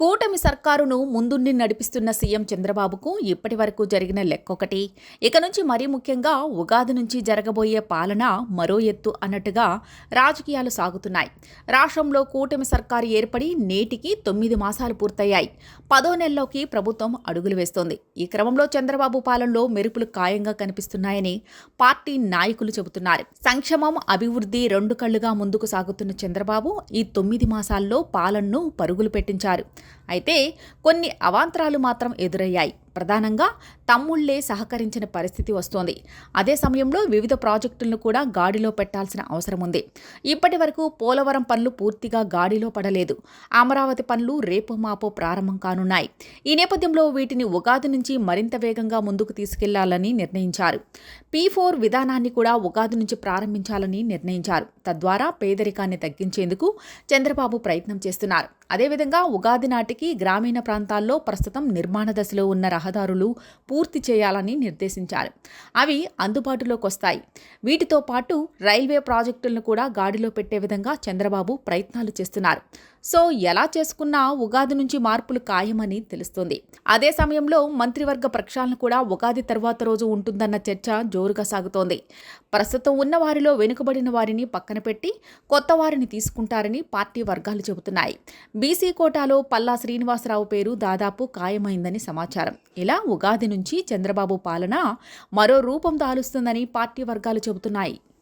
కూటమి సర్కారును ముందుండి నడిపిస్తున్న సీఎం చంద్రబాబుకు ఇప్పటి వరకు జరిగిన లెక్కొకటి. ఇక నుంచి మరీ ముఖ్యంగా ఉగాది నుంచి జరగబోయే పాలన మరో ఎత్తు అన్నట్టుగా రాజకీయాలు సాగుతున్నాయి. రాష్ట్రంలో కూటమి సర్కారు ఏర్పడి నేటికి తొమ్మిది మాసాలు పూర్తయ్యాయి. పదో నెలలోకి ప్రభుత్వం అడుగులు వేస్తోంది. ఈ క్రమంలో చంద్రబాబు పాలనలో మెరుపులు ఖాయంగా కనిపిస్తున్నాయని పార్టీ నాయకులు చెబుతున్నారు. సంక్షేమం అభివృద్ధి రెండు కళ్ళుగా ముందుకు సాగుతున్న చంద్రబాబు ఈ తొమ్మిది మాసాల్లో పాలనను పరుగులు పెట్టించారు. అయితే కొన్ని అవాంతరాలు మాత్రం ఎదురయ్యాయి. ప్రధానంగా తమ్ముళ్ళే సహకరించిన పరిస్థితి వస్తోంది. అదే సమయంలో వివిధ ప్రాజెక్టులను కూడా గాడిలో పెట్టాల్సిన అవసరం ఉంది. ఇప్పటి వరకు పోలవరం పనులు పూర్తిగా గాడిలో పడలేదు. అమరావతి పనులు రేపు మాపో ప్రారంభం కానున్నాయి. ఈ నేపథ్యంలో వీటిని ఉగాది నుంచి మరింత వేగంగా ముందుకు తీసుకెళ్ళాలని నిర్ణయించారు. పీ ఫోర్ విధానాన్ని కూడా ఉగాది నుంచి ప్రారంభించాలని నిర్ణయించారు. తద్వారా పేదరికాన్ని తగ్గించేందుకు చంద్రబాబు ప్రయత్నం చేస్తున్నారు. అదేవిధంగా ఉగాది నాటికి గ్రామీణ ప్రాంతాల్లో ప్రస్తుతం నిర్మాణ దశలో ఉన్న రహదారులు పూర్తి చేయాలని నిర్దేశించారు. అవి అందుబాటులోకి వస్తాయి. వీటితో పాటు రైల్వే ప్రాజెక్టులను కూడా గాడిలో పెట్టే విధంగా చంద్రబాబు ప్రయత్నాలు చేస్తున్నారు. సో ఎలా చేసుకున్నా ఉగాది నుంచి మార్పులు ఖాయమని తెలుస్తుంది. అదే సమయంలో మంత్రివర్గ ప్రక్షాళన కూడా ఉగాది తర్వాత రోజు ఉంటుందన్న చర్చ జోరుగా సాగుతోంది. ప్రస్తుతం ఉన్న వారిలో వెనుకబడిన వారిని పక్కన పెట్టి కొత్త వారిని తీసుకుంటారని పార్టీ వర్గాలు చెబుతున్నాయి. బీసీ కోటాలో పల్లా శ్రీనివాసరావు పేరు దాదాపు ఖాయమైందని సమాచారం. ఇలా ఉగాది నుంచి చంద్రబాబు పాలన మరో రూపం దాలుస్తుందని పార్టీ వర్గాలు చెబుతున్నాయి.